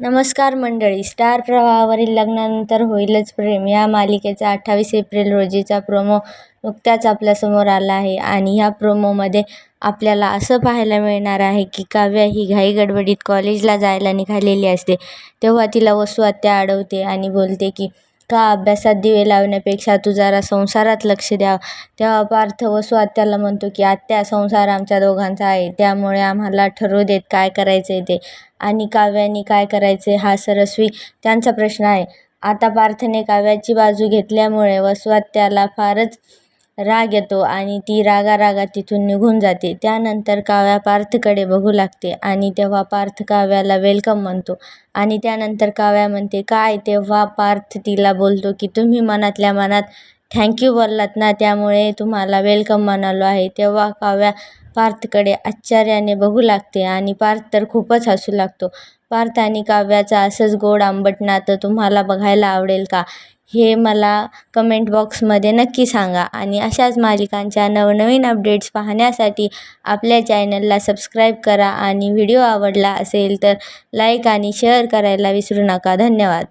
नमस्कार मंडळी. स्टार प्रवाहावरील लग्नानंतर होईलच प्रेम. या मालिकेचा अठ्ठावीस एप्रिल रोजीचा प्रोमो नुकत्याच आपल्यासमोर आला आहे आणि ह्या प्रोमोमध्ये आपल्याला असं पाहायला मिळणार आहे की काव्या ही घाई गडबडीत कॉलेजला जायला निघालेली असते. तेव्हा तिला वसुआत्या अडवते आणि बोलते की का अभ्यासात दिवे लावण्यापेक्षा तू जरा संसारात लक्ष द्यावं तेव्हा पार्थ वसू आत्याला म्हणतो की आत्या संसार आमच्या दोघांचा आहे. त्यामुळे आम्हाला ठरवू देत काय करायचं आहे ते. आणि काव्याने काय करायचे हा सरस्वी त्यांचा प्रश्न आहे. आता पार्थने काव्याची बाजू घेतल्यामुळे वसवात्याला फारच राग येतो आणि ती रागारागात तिथून निघून जाते. त्यानंतर काव्या पार्थकडे बघू लागते आणि तेव्हा पार्थ काव्याला वेलकम म्हणतो. आणि त्यानंतर काव्या म्हणते काय? तेव्हा पार्थ तिला बोलतो की तुम्ही मनातल्या मनात थँक्यू बोललात ना त्यामुळे तुम्हाला वेलकम म्हणालो आहे. तेव्हा काव्या पार्थकडे आश्चर्याने बघू लागते आणि पार्थ तर खूपच हसू लागतो. पार्थ आणि काव्याचा असंच गोड आंबट नातं तुम्हाला बघायला आवडेल का? हे मला कमेंट बॉक्समध्ये नक्की सांगा. आणि अशाच मालिकांच्या नवनवीन अपडेट्स पाहण्यासाठी आपल्या चॅनलला सबस्क्राईब करा. आणि व्हिडिओ आवडला असेल तर लाईक आणि शेअर करायला विसरू नका. धन्यवाद.